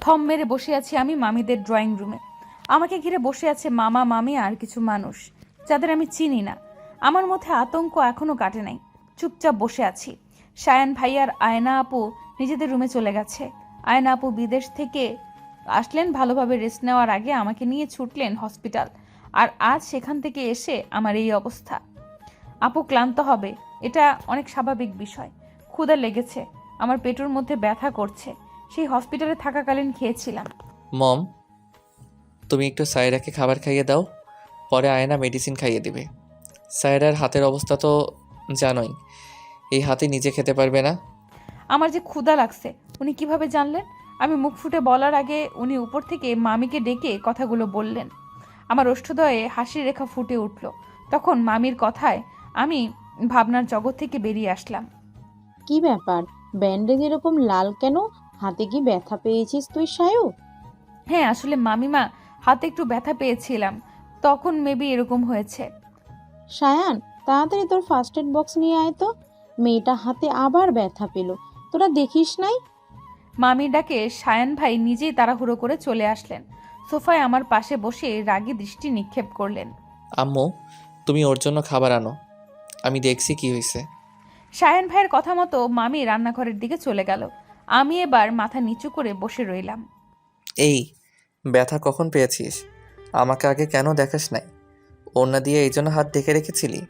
থম মেরে বসে আছি আমি মামিদের ড্রয়িং রুমে আমাকে ঘিরে বসে আছে মামা, মামি আর কিছু মানুষ, যাদের আমি চিনি না। আমার মধ্যে আতঙ্ক এখনও কাটে নাই। চুপচাপ বসে আছি। সায়ান ভাই আর আয়না আপু নিজেদের রুমে চলে গেছে। আয়না আপু বিদেশ থেকে আসলেন, ভালোভাবে রেস্ট নেওয়ার আগে আমাকে নিয়ে ছুটলেন হসপিটাল আর আজ সেখান থেকে এসে আমার এই অবস্থা। আপু ক্লান্ত হবে, এটা অনেক স্বাভাবিক বিষয়। ক্ষুধা লেগেছে, আমার পেটের মধ্যে ব্যথা করছে। সেই হসপিটালে থাকাকালীন খেয়েছিলাম। মম তুমি একটু সায়রাকে খাবার খাইয়ে দাও পরে আয়না মেডিসিন খাইয়ে দিবে। সায়রার হাতের অবস্থা তো জানোই এই হাতে নিজে খেতে পারবে না। আমার যে ক্ষুধা লাগছে উনি কীভাবে জানলেন? আমি মুখ ফুটে বলার আগে উনি উপর থেকে মামিকে ডেকে কথাগুলো বললেন। আমার ওষ্ঠদয়ে হাসির রেখা ফুটে উঠল। তখন মামির কথায় আমি ভাবনার জগৎ থেকে বেরিয়ে আসলাম। কি ব্যাপার? ব্যান্ডেজ এরকম লাল কেন? হাতে কি ব্যথা পেয়েছিস তুই সায়ু? হ্যাঁ আসলে মামিমা হাতে একটু ব্যথা পেয়েছিলাম। তখন মেবি এরকম হয়েছে। সায়ান তাড়াতাড়ি তোর ফার্স্ট এড বক্স নিয়ে আয় তো। মেয়েটা হাতে আবার ব্যথা পেল। তোরা দেখিস নাই? মামি ডাকে সায়ান ভাই নিজেই তাড়াহুড়ো করে চলে আসলেন। সোফায় আমার পাশে বসে রাগী দৃষ্টি নিক্ষেপ করলেন। আম্মু তুমি ওর জন্য খাবার আনো। আমি দেখছি কি হয়েছে। সায়ান ভাইয়ের কথা মতো মামি রান্নাঘরের দিকে চলে গেল। আমি এবার মাথা নিচু করে বসে রইলাম। এই ব্যথা কখন পেয়েছিস? আমাকে আগে কেন দেখাস নাই? ওড়না দিয়ে এই জন্য হাত ঢেকে রেখেছিলি?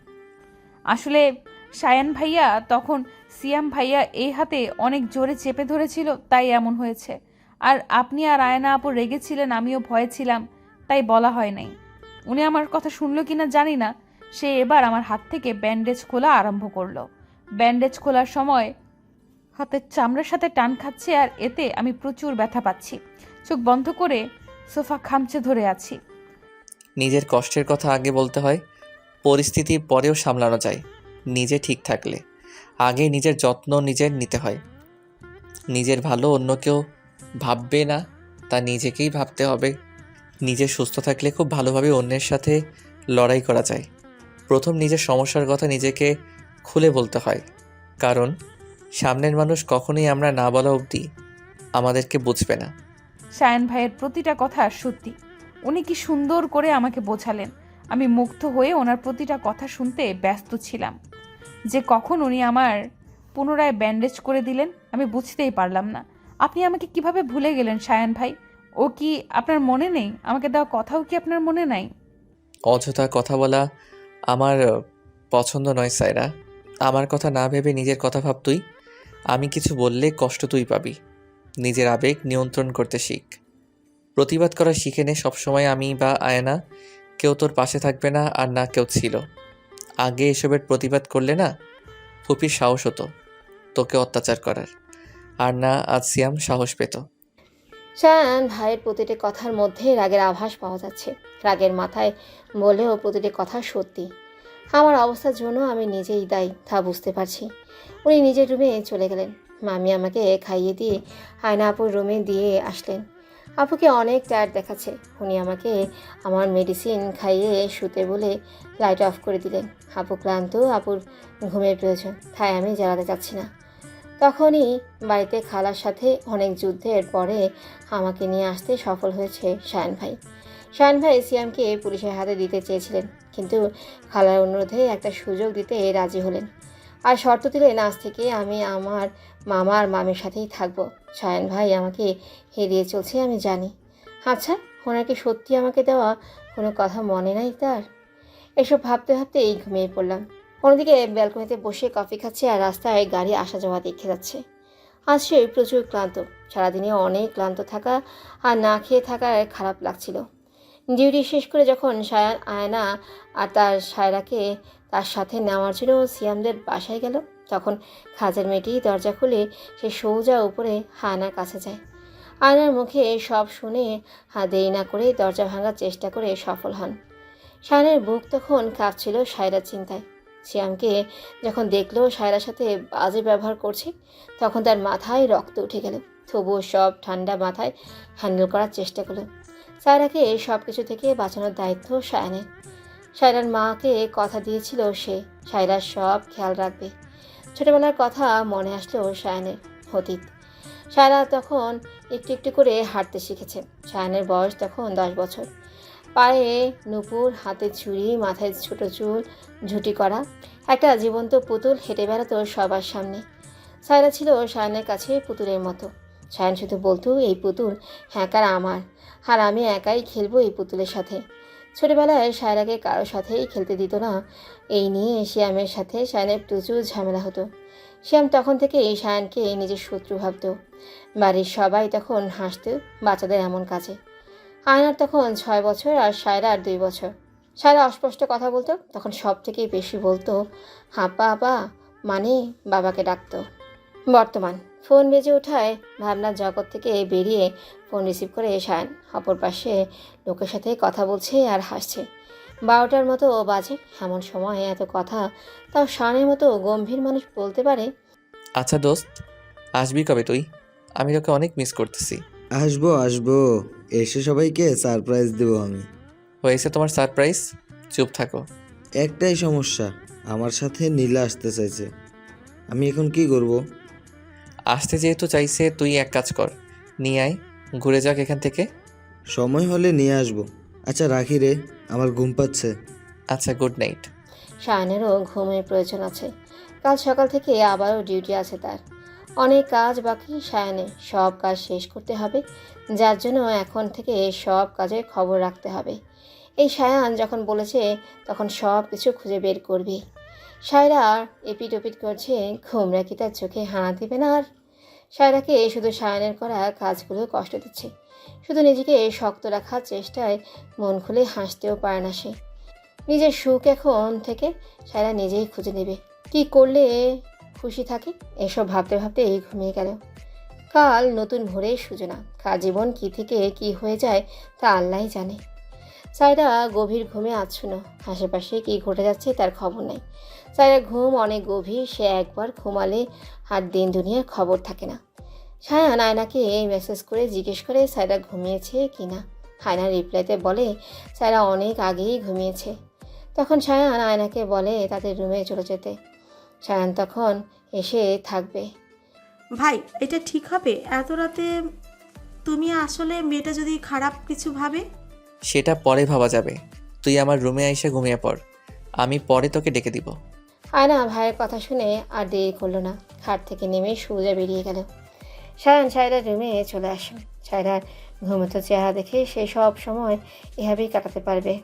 আসলে সায়ান ভাইয়া তখন সিয়াম ভাইয়া এই হাতে অনেক জোরে চেপে ধরেছিল তাই এমন হয়েছে। আর আপনি আর আয়না আপু রেগেছিলেন আমিও ভয়ে ছিলাম তাই বলা হয় নাই। উনি আমার কথা শুনলো কিনা জানি না সে এবার আমার হাত থেকে ব্যান্ডেজ খোলা আরম্ভ করল। ব্যান্ডেজ খোলার সময় হাতের চামড়ার সাথে টান খাচ্ছে আর এতে আমি প্রচুর ব্যথা পাচ্ছি। চোখ বন্ধ করে সোফা খামচে ধরে আছি। নিজের কষ্টের কথা আগে বলতে হয়, পরিস্থিতি পরেও সামলানো যায়, নিজে ঠিক থাকলে। আগে নিজের যত্ন নিজের নিতে হয়। নিজের ভালো অন্য কেউ ভাববে না, তা নিজেকেই ভাবতে হবে। নিজে সুস্থ থাকলে খুব ভালোভাবে অন্যের সাথে লড়াই করা যায়। প্রথম নিজের সমস্যার কথা নিজেকে খুলে বলতে হয়, কারণ সামনের মানুষ কখনোই আমরা না বলা অবধি আমাদেরকে বুঝবে না। সায়ন ভাইয়ের প্রতিটা কথা সত্যি। উনি কি সুন্দর করে আমাকে বোঝালেন। আমি মুগ্ধ হয়ে ওনার প্রতিটা কথা শুনতে ব্যস্ত ছিলাম। যে কখন উনি আমার পুনরায় ব্যান্ডেজ করে দিলেন আমি বুঝতেই পারলাম না। আপনি আমাকে কীভাবে ভুলে গেলেন সায়ন ভাই? ও কি আপনার মনে নেই? আমাকে দেওয়া কথাও কি আপনার মনে নাই? অযথা কথা বলা আমার পছন্দ নয় সাইরা আমার কথা না ভেবে নিজের কথা ভাব তুই। আমি কিছু বললে কষ্ট তুই পাবি। নিজের আবেগ নিয়ন্ত্রণ করতে শিখ। প্রতিবাদ করা শিখে নে সবসময় আমি বা আয়না। কেউ তোর পাশে থাকবে না আর না কেউ ছিল। আগে এসবের প্রতিবাদ করলে না ফুপির সাহস হতো, তোকে অত্যাচার করার। আর না, আজ সিয়াম সাহস পেত। শায়ান ভাইয়ের প্রতিটি কথার মধ্যে রাগের আভাস পাওয়া যাচ্ছে। রাগের মাথায় বলেও প্রতিটি কথা সত্যি। আমার অবস্থার জন্য আমি নিজেই দায়ী, তা বুঝতে পারছি। উনি নিজের রুমে চলে গেলেন। মামি আমাকে খাইয়ে দিয়ে আয়না আপুর রুমে দিয়ে আসলেন। আপুকে অনেক টায়ার দেখাচ্ছে। উনি আমাকে আমার মেডিসিন খাইয়ে শুতে বলে লাইট অফ করে দিলেন। আপু ক্লান্ত, আপুর ঘুমের প্রয়োজন, তাই আমি জ্বালাতে চাচ্ছি না। তখনই বাড়িতে খালার সাথে অনেক যুদ্ধের পরে আমাকে নিয়ে আসতে সফল হয়েছে শায়ন ভাই। শায়ন ভাই সিয়ামকে পুলিশের হাতে দিতে চেয়েছিলেন, কিন্তু খালার অনুরোধে একটা সুযোগ দিতে রাজি হলেন। আর শর্ত দিলেন আজ থেকে আমি আমার মামা আর মামির সাথেই থাকব। সায়ন ভাই আমাকে হেরিয়ে চলছে, আমি জানি। আচ্ছা ওনাকে সত্যি আমাকে দেওয়া কোনো কথা মনে নাই তার? এসব ভাবতে ভাবতেই ঘুমিয়ে পড়লাম। অন্যদিকে ব্যালকনিতে বসে কফি খাচ্ছে আর রাস্তায় গাড়ি আসা যাওয়া দেখে যাচ্ছে। আজ সে প্রচুর ক্লান্ত। সারাদিনে অনেক ক্লান্ত থাকা আর না খেয়ে থাকার খারাপ লাগছিল। ডিউটি শেষ করে যখন সায়ান আয়না আর তার সায়রাকে তার সাথে নেওয়ার জন্য সিয়ামদের বাসায় গেল, তখন খাজের মেয়েটি দরজা খুলে সে সৌজা উপরে আয়নার কাছে যায়। আয়নার মুখে সব শুনে হা দেরি না করে দরজা ভাঙার চেষ্টা করে সফল হন। সায়নের বুক তখন কাঁপছিল সায়রার চিন্তায়। শ্যামকে যখন দেখল সায়রার সাথে বাজে ব্যবহার করছে, তখন তার মাথায় রক্ত উঠে গেল। তবুও সব ঠান্ডা মাথায় হ্যান্ডেল করার চেষ্টা করল। সায়রাকে সব কিছু থেকে বাঁচানোর দায়িত্ব সায়নের। সায়রার মাকে কথা দিয়েছিল সে। সায়রার সব খেয়াল রাখবে। ছোটবেলার কথা মনে আসলো সায়নের অতীত। সায়রা তখন একটু একটু করে হাঁটতে শিখেছে। সায়নের বয়স তখন দশ বছর। পায়ে নুপুর, হাতে ছুরি, মাথায় ছোট চুল, ঝুটি করা। একটা জীবন্ত পুতুল হেঁটে বেড়াতো সবার সামনে। সায়রা ছিল সায়নের কাছে পুতুলের মতো। সায়ন শুধু বলতো, এই পুতুল হ্যাঁকার আমার, আর আমি একাই খেলব এই পুতুলের সাথে। ছোটবেলায় সায়রাকে কারোর সাথেই খেলতে দিত না। এই নিয়ে শ্যামের সাথে সায়নের প্রচুর ঝামেলা হতো। শ্যাম তখন থেকেই সায়নকে নিজের শত্রু ভাবত। বাড়ির সবাই তখন হাসত বাচ্চাদের এমন কাজে। আয়নার তখন ছয় বছর আর সায়রা আর দুই বছর। সায়রা অস্পষ্ট কথা বলতো, তখন সব থেকেই বেশি বলতো, হাপা আপা মানে বাবাকে ডাকতো। বর্তমান ফোন বেজে ওঠায় ভাবনার জগৎ থেকে বেরিয়ে ফোন রিসিভ করে সায়ন অপর পাশে লোকের সাথে কথা বলছে আর হাসছে। বারোটার মতো ও বাজে এমন সময় এত কথা তাও শানের মতো গম্ভীর মানুষ বলতে পারে? আচ্ছা দোস্ত আসবি কবে তুই? আমি তোকে অনেক মিস করতেছি। আসব আসব। এসে সবাইকে সারপ্রাইজ দেবো আমি। হয়েছে তোমার সারপ্রাইজ চুপ থাকো। একটাই সমস্যা আমার সাথে নীলা আসতে চাইছে। আমি এখন কি করব? আসতে যেহেতু চাইছে তুই এক কাজ কর। নিয়ে আয় ঘুরে যাক এখান থেকে। সময় হলে নিয়ে আসব। আচ্ছা রাখি রে আমার ঘুম পাচ্ছে। আচ্ছা গুড নাইট শায়নেরও ঘুমের প্রয়োজন আছে। কাল সকাল থেকে আবারও ডিউটি আছে তার। অনেক কাজ বাকি সায়নে সব কাজ শেষ করতে হবে যার জন্য এখন থেকে সব কাজের খবর রাখতে হবে। এই সায়ান যখন বলেছে তখন সব কিছু খুঁজে বের করবি। সায়রা এপিট ওপিট করছে ঘুমরা কি তার চোখে হানা দিবে না আর? সায়রাকে শুধু সায়নের করা কাজগুলো কষ্ট দিচ্ছে। শুধু নিজেকে শক্ত রাখার চেষ্টায় মন খুলে হাসতেও পারে না সে। নিজের সুখ এখন থেকে সায়রা নিজেই খুঁজে নেবে। কি করলে খুশি থাকে? এসব ভাবতে ভাবতে এই ঘুমিয়ে গেল। কাল নতুন ভোরের সূচনা। কার জীবন কি থেকে কি হয়ে যায় তা আল্লাহ জানে। সায়রা গভীর ঘুমে আচ্ছন্ন। আশেপাশে কি ঘটে যাচ্ছে তার খবর নেই। সায়রার ঘুম অনেক গভীর সে একবার ঘুমালে আর দিন দুনিয়ার খবর থাকে না। সায়ান আয়নাকে মেসেজ করে জিজ্ঞেস করে সায়রা ঘুমিয়েছে কি না। আয়না রিপ্লাইতে বলে সায়রা অনেক আগেই ঘুমিয়েছে। তখন সায়ান আয়নাকে বলে তাদের রুমে চলে যেতে। সায়ান তখন এসে থাকবে। ভাই এটা ঠিক হবে? এত রাতে তুমি আসলে মেয়েটা যদি খারাপ কিছু ভাবে? সেটা পরে ভাবা যাবে। তুই আমার রুমে এসে ঘুমিয়ে পড়। আমি পরে তোকে ডেকে দিব। আয়না ভাইয়ের কথা শুনে আর দেরি করল না। খাট থেকে নেমে সোজা বেরিয়ে গেল। সায়ান সায়রার রুমে চলে আসে। সায়রার ঘুমতো চেহারা দেখে সে সব সময় এভাবেই কাটাতে পারবে।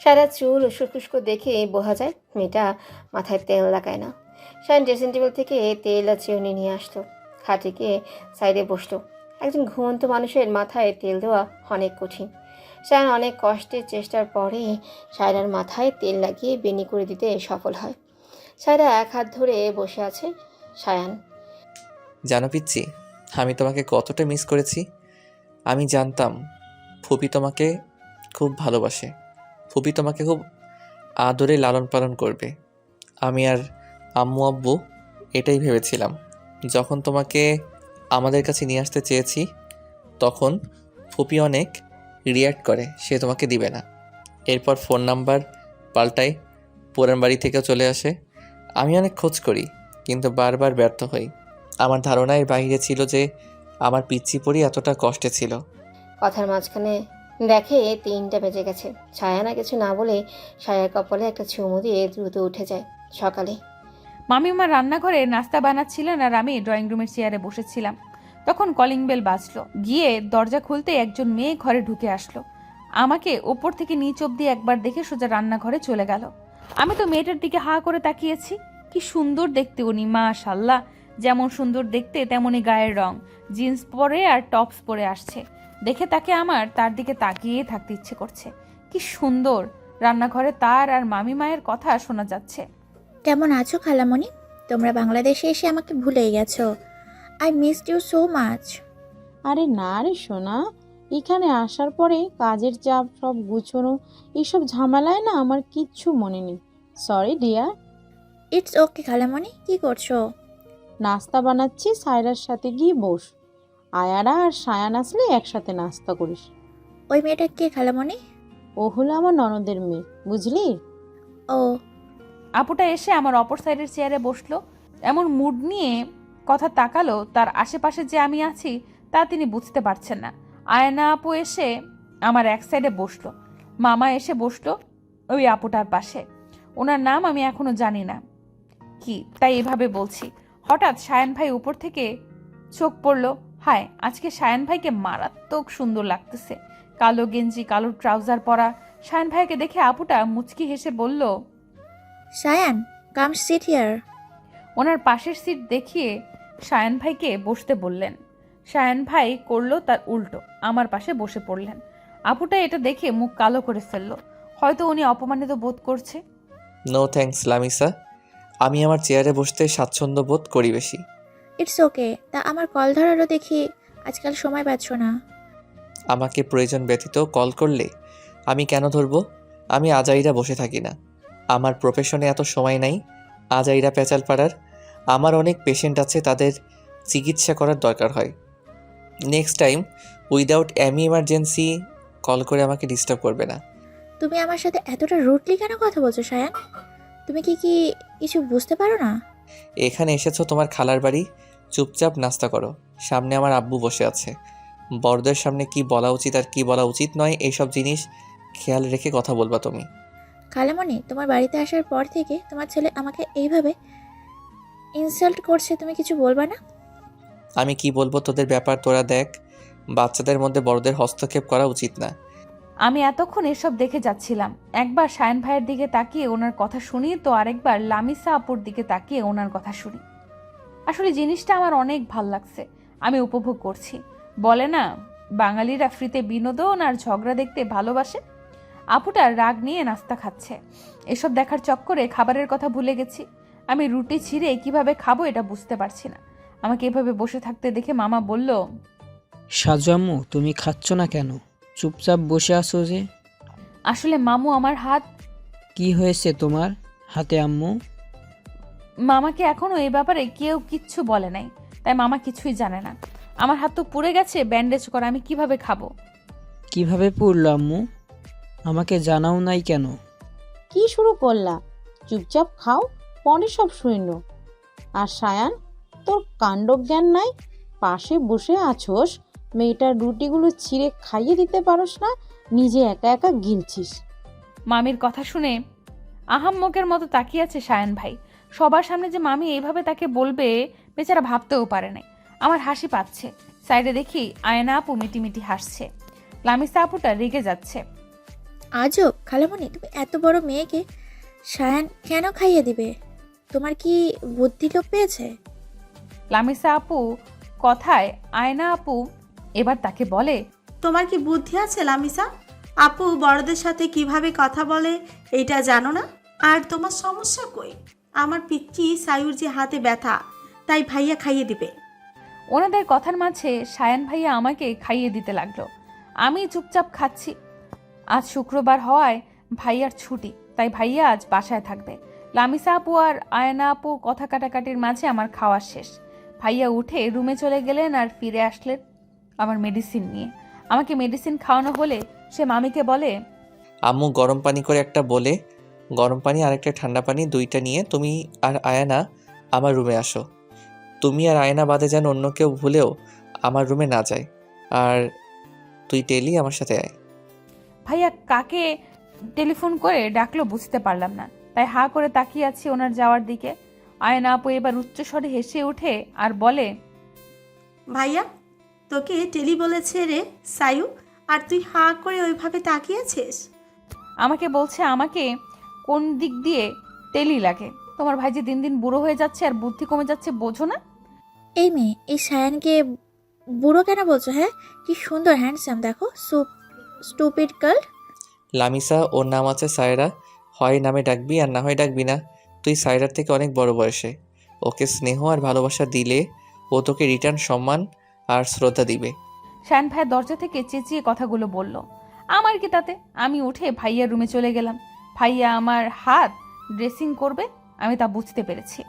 সায়রার চুল উস্কো দেখে বোঝা যায় মেয়েটা মাথায় তেল লাগায় না। সায়ন ড্রেসিং টেবিল থেকে তেল আর চিউনি নিয়ে আসতো খাটে গিয়ে সাইডে বসতো একজন ঘুমন্ত মানুষের মাথায় তেল দেওয়া অনেক কঠিন। সায়ন অনেক কষ্টের চেষ্টার পরে সায়রার মাথায় তেল লাগিয়ে বেনি করে দিতে সফল হয়। সায়রা এক হাত ধরে বসে আছে। সায়ান, জানো পিচ্ছি আমি তোমাকে কতটা মিস করেছি। আমি জানতাম ফুপি তোমাকে খুব ভালোবাসে। ফুপি তোমাকে খুব আদরে লালন পালন করবে। আমি আর আম্মু আব্বু এটাই ভেবেছিলাম। যখন তোমাকে আমাদের কাছে নিয়ে আসতে চেয়েছি, তখন ফুপি অনেক রিয়্যাক্ট করে সে তোমাকে দিবে না। এরপর ফোন নাম্বার পাল্টাই পুরান বাড়ি থেকেও চলে আসে। আমি অনেক খোঁজ করি কিন্তু বারবার ব্যর্থ হই। আমার ধারণা এর বাইরে ছিল যে আমার পিচ্ছি পরি এতটা কষ্টে ছিল। কথার মাঝখানে দেখে তিনটা বেজে গেছে। ছায়া ছায়ানা কিছু না বলে সায়ার কপালে একটা চুমু দিয়ে দ্রুত উঠে যায় সকালে। মামিমা রান্নাঘরে নাস্তা বানাচ্ছিলেন আর আমি ড্রয়িং রুমের চেয়ারে বসেছিলাম। তখন কলিং বেল বাজলো। গিয়ে দরজা খুলতে একজন মেয়ে ঘরে ঢুকে আসলো। আমাকে ওপর থেকে নিচ অব্দি একবার দেখে সোজা রান্নাঘরে চলে গেল। আমি তো মেয়েটার দিকে হা করে তাকিয়েছি। কি সুন্দর দেখতে উনি মা মাশাল্লাহ। যেমন সুন্দর দেখতে তেমনই গায়ের রং। জিন্স পরে আর টপস পরে আসছে। দেখে তাকে আমার তার দিকে তাকিয়ে থাকতে ইচ্ছে করছে। কি সুন্দর! রান্নাঘরে তার আর মামি মায়ের কথা শোনা যাচ্ছে। কেমন আছো খালামণি? তোমরা বাংলাদেশে এসে আমাকে ভুলেই গেছো। I miss you so much আরে না রে সোনা এখানে আসার পরে কাজের চাপ সব গুছোনো এইসব ঝামেলায় না আমার কিচ্ছু মনে নেই। সরি ডিয়ার ইটস ওকে খালামণি কি করছ? নাস্তা বানাচ্ছি সায়রার সাথে গিয়ে বস। আয়ারা আর সায়ান আসলে একসাথে নাস্তা করিস। ওই মেয়েটা কে খালামণি? ও হলো আমার ননদের মেয়ে বুঝলি? ও। আপুটা এসে আমার অপর সাইডের চেয়ারে বসল। এমন মুড নিয়ে কথা তাকালো তার আশেপাশে যে আমি আছি তা তিনি বুঝতে পারছেন না। আয়না আপু এসে আমার এক সাইডে বসল। মামা এসে বসল ওই আপুটার পাশে। ওনার নাম আমি এখনও জানি না। কি? তাই এভাবে বলছি। হঠাৎ সায়ন ভাই উপর থেকে চোখ পড়ল। হায় আজকে সায়ন ভাইকে মারাত্মক সুন্দর লাগতেছে। কালো গেঞ্জি কালো ট্রাউজার পরা। সায়ন ভাইকে দেখে আপুটা মুচকি হেসে বলল সায়ান কাম সিট হিয়ার ওনার পাশের সিট দেখিয়ে সায়ন ভাইকে বসতে বললেন। সায়ন ভাই করল তার উল্টো আমার পাশে বসে পড়লেন। আপুটা এটা দেখে মুখ কালো করে ফেলল। হয়তো উনি অপমানিত বোধ করছে। No thanks Lamisa. আমি আমার চেয়ারে বসতে স্বাচ্ছন্দ্য বোধ করি বেশি। ইটস ওকে তা আমার কল ধরারও দেখি আজকাল সময় পাচ্ছ না। আমাকে প্রয়োজন ব্যতীত কল করলে আমি কেন ধরবো? আমি আজাইরা বসে থাকি না। আমার প্রফেশনে এত সময় নাই। আজাইরা পেঁচাল পাড়ার আমার অনেক পেশেন্ট আছে তাদের চিকিৎসা করার দরকার হয়। Next time without any emergency call করে আমাকে ডিস্টার্ব করবে না। তুমি আমার সাথে এতটা রুটলি কেন কথা বলছো সায়ান? তুমি কি কি কিছু বুঝতে পারো না? এখানে এসেছ তোমার খালার বাড়ি চুপচাপ নাস্তা করো। সামনে আমার আব্বু বসে আছে। বড়দের সামনে কি বলা উচিত আর কি বলা উচিত নয় এইসব জিনিস খেয়াল রেখে কথা বলবা তুমি। খালামণি তোমার বাড়িতে আসার পর থেকে তোমার ছেলে আমাকে এইভাবে ইনসাল্ট করছে তুমি কিছু বলবা না? আমি কি বলব তোদের ব্যাপার তোরা দেখ। বাচ্চাদের মধ্যে বড়দের হস্তক্ষেপ করা উচিত না। আমি এতক্ষণ এসব দেখে যাচ্ছিলাম। একবার সায়ন ভাইয়ের দিকে তাকিয়ে ওনার কথা শুনি তো আরেকবার লামিসা আপুর দিকে তাকিয়ে ওনার কথা শুনি। আসলে জিনিসটা আমার অনেক ভালো লাগছে। আমি উপভোগ করছি। বলে না বাঙালিরা ফ্রিতে বিনোদন আর ঝগড়া দেখতে ভালোবাসে। আপুটা রাগ নিয়ে নাস্তা খাচ্ছে। এসব দেখার চক্করে খাবারের কথা ভুলে গেছি। আমি রুটি ছিঁড়ে কীভাবে খাব এটা বুঝতে পারছি না। আমাকে এভাবে বসে থাকতে দেখে মামা বলল সাজু আম্মু তুমি খাচ্ছ না কেন? চুপচাপ বসে আছো যে। আসলে মামু আমার হাত কি হয়েছে তোমার হাতে আম্মু? মামাকে এখনও এই ব্যাপারে কেউ কিচ্ছু বলে নাই তাই মামা কিছুই জানে না। আমার হাত তো পুড়ে গেছে ব্যান্ডেজ করা আমি কীভাবে খাব? কীভাবে পড়ল আম্মু? আমাকে জানাও নাই কেন? কি শুরু করলা? চুপচাপ খাও। পরে সব সৈন্য আর সায়ান তোর কাণ্ডজ্ঞান নাই? পাশে বসে আছোস? মেয়েটার রুটিগুলো ছিঁড়ে খাইয়ে দিতে পারোস না? নিজে একা একা গিলছিস। মামির কথা শুনে আহাম্মকের মতো তাকিয়ে আছে সায়ন ভাই। সবার সামনে যে মামি এইভাবে তাকে বলবে বেচারা ভাবতেও পারে নাই। আমার হাসি পাচ্ছে। সাইডে দেখি আয়না আপু মিটিমিটি হাসছে। লামিসা আপুটা রেগে যাচ্ছে। আজব খালামণি তুমি এত বড় মেয়েকে সায়ান কেন খাইয়ে দিবে? তোমার কি বুদ্ধি লোপ পেয়েছে? লামিসা আপু কথায় আয়না আপু এবার তাকে বলে তোমার কি বুদ্ধি আছে লামিসা? আপু বড়দের সাথে কীভাবে কথা বলে এইটা জানো না? আর তোমার সমস্যা কই? আমার পিচ্ছি সায়ুর যে হাতে ব্যথা তাই ভাইয়া খাইয়ে দিবে। ওনাদের কথার মাঝে সায়ান ভাইয়া আমাকে খাইয়ে দিতে লাগল। আমি চুপচাপ খাচ্ছি। আজ শুক্রবার হওয়ায় ভাইয়ার ছুটি তাই ভাইয়া আজ বাসায় থাকবে। লামিসা আপু আর আয়না আপু কথা কাটাকাটির মাঝে আমার খাওয়া শেষ। ভাইয়া উঠে রুমে চলে গেলেন আর ফিরে আসলেন আমার মেডিসিন নিয়ে। আমাকে মেডিসিন খাওয়ানো হলে সে মামিকে বলে আম্মু গরম পানি করে একটা বলে গরম পানি আর একটা ঠান্ডা পানি দুইটা নিয়ে তুমি আর আয়ানা আমার রুমে আসো। তুমি আর আয়না বাদে যেন অন্য কেউ ভুলেও আমার রুমে না যায়। আর তুই টেলি আমার সাথে আয়। ভাইয়া কাকে টেলিফোন করে ডাকলো বুঝতে পারলাম না। তাই হা করে তাকিয়ে আছি ওনার যাওয়ার দিকে। আয়না আপু এবার উচ্চস্বরে হেসে ওঠে আর বলে ভাইয়া তোকে টেলি বলেছে রে সায়ু আর তুই হাঁ করে ওইভাবে তাকিয়েছিস আমাকে বলছে আমাকে কোন দিক দিয়ে টেলি লাগে। তোমার ভাই যে দিন দিন বুড়ো হয়ে যাচ্ছে আর বুদ্ধি কমে যাচ্ছে বোঝো না? এই মেয়ে এই সায়ানকে বুড়ো কেন বলছো হ্যাঁ? কি সুন্দর হ্যান্ডসাম দেখো সুপ স্টুপিড গার্ল লামিসা ওর নাম আছে সায়রা। হয় নামে ডাকবি আর না হয় ডাকবি না। তুই সাইরার থেকে অনেক বড় বয়সে। ওকে স্নেহ আর ভালোবাসা দিলে ও তোকে রিটার্ন সম্মান আর শ্রদ্ধা দিবে। শ্যান ভাইয়ের দরজা থেকে চেঁচিয়ে কথাগুলো বলল, আমার কি তাতে? আমি উঠে ভাইয়ার রুমে চলে গেলাম। ভাইয়া আমার হাত ড্রেসিং করবে, আমি তা বুঝতে পেরেছি।